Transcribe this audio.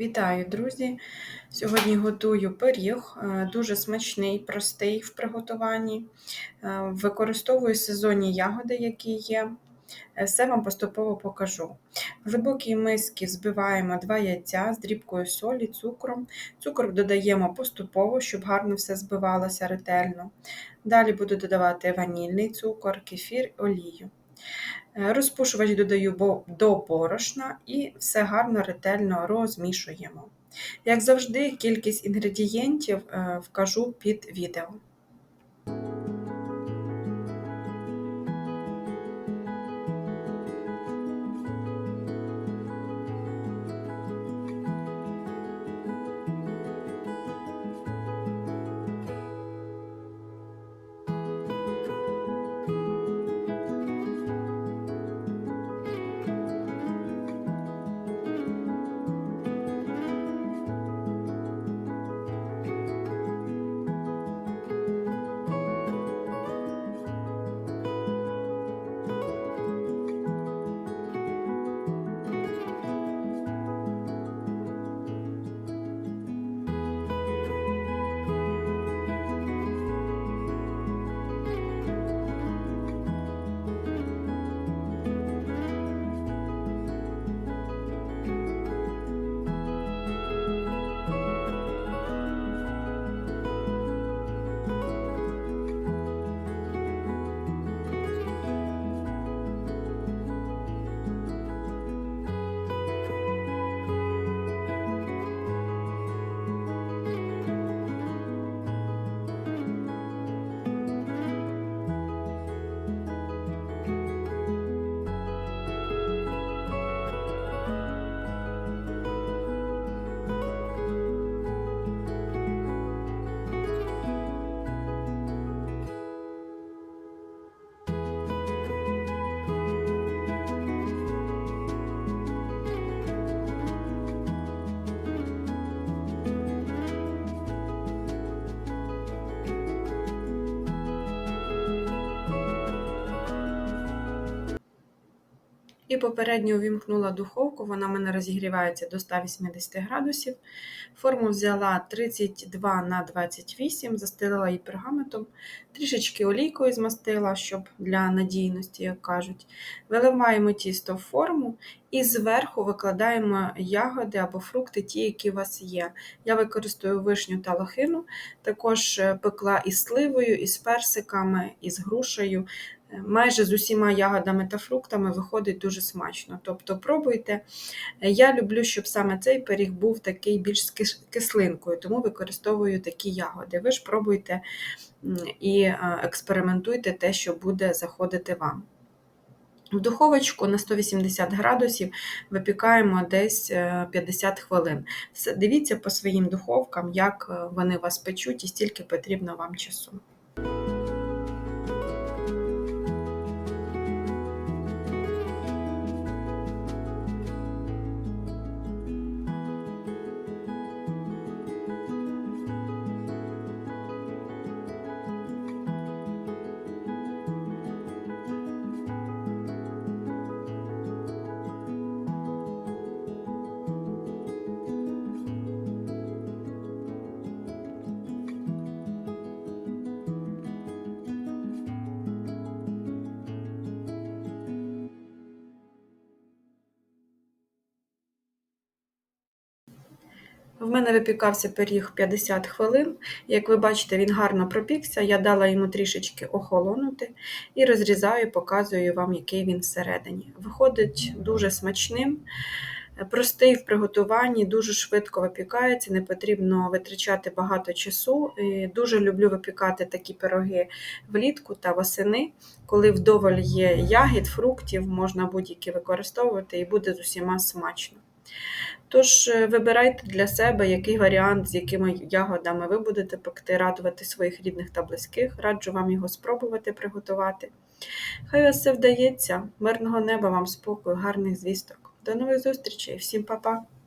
Вітаю, друзі! Сьогодні готую пиріг, е, дуже смачний, простий в приготуванні. Е, Використовую сезонні ягоди, які є. Е, Все вам поступово покажу. В глибокій мисці збиваємо 2 яйця з дрібкою солі, цукром. Цукор додаємо поступово, щоб гарно все збивалося ретельно. Далі буду додавати ванільний цукор, кефір, олію. Е, Розпушувач додаю до борошна і все гарно ретельно розмішуємо. Як завжди, кількість інгредієнтів е, вкажу під відео. І попередньо увімкнула духовку, вона в мене розігрівається до 180 градусів. Форму взяла 32 на 28, застелила її пергаментом, трішечки олійкою змастила, щоб для надійності, як кажуть. Виливаємо тісто в форму і зверху викладаємо ягоди або фрукти, ті, які у вас є. Я використовую вишню та лохину, також е, пекла із сливою, із персиками, із грушею. Майже з усіма ягодами та фруктами виходить дуже смачно. Тобто пробуйте. Я люблю, щоб саме цей пиріг був такий більш з кислинкою, тому використовую такі ягоди. Ви ж пробуйте і е, експериментуйте те, що буде заходити вам. В духовочку на 180 градусів випікаємо десь е, 50 хвилин. Дивіться по своїм духовкам, як е, вони вас печуть і стільки потрібно вам часу. В мене випікався пиріг 50 хвилин. Як ви бачите, він гарно пропікся. Я дала йому трішечки охолонути і розрізаю, показую вам, який він всередині. Виходить дуже смачним, простий в приготуванні, дуже швидко випікається, не потрібно витрачати багато часу. Дуже люблю випікати такі пироги влітку та восени, коли вдоволь є ягід, фруктів, можна будь-які використовувати і буде з усіма смачно. Тож е, вибирайте для себе, який варіант, з якими ягодами ви будете пекти, радувати своїх рідних та близьких. Раджу вам його спробувати приготувати. Хай вас все вдається, мирного неба вам спокою, гарних звісток. До нових зустрічей, всім па-па!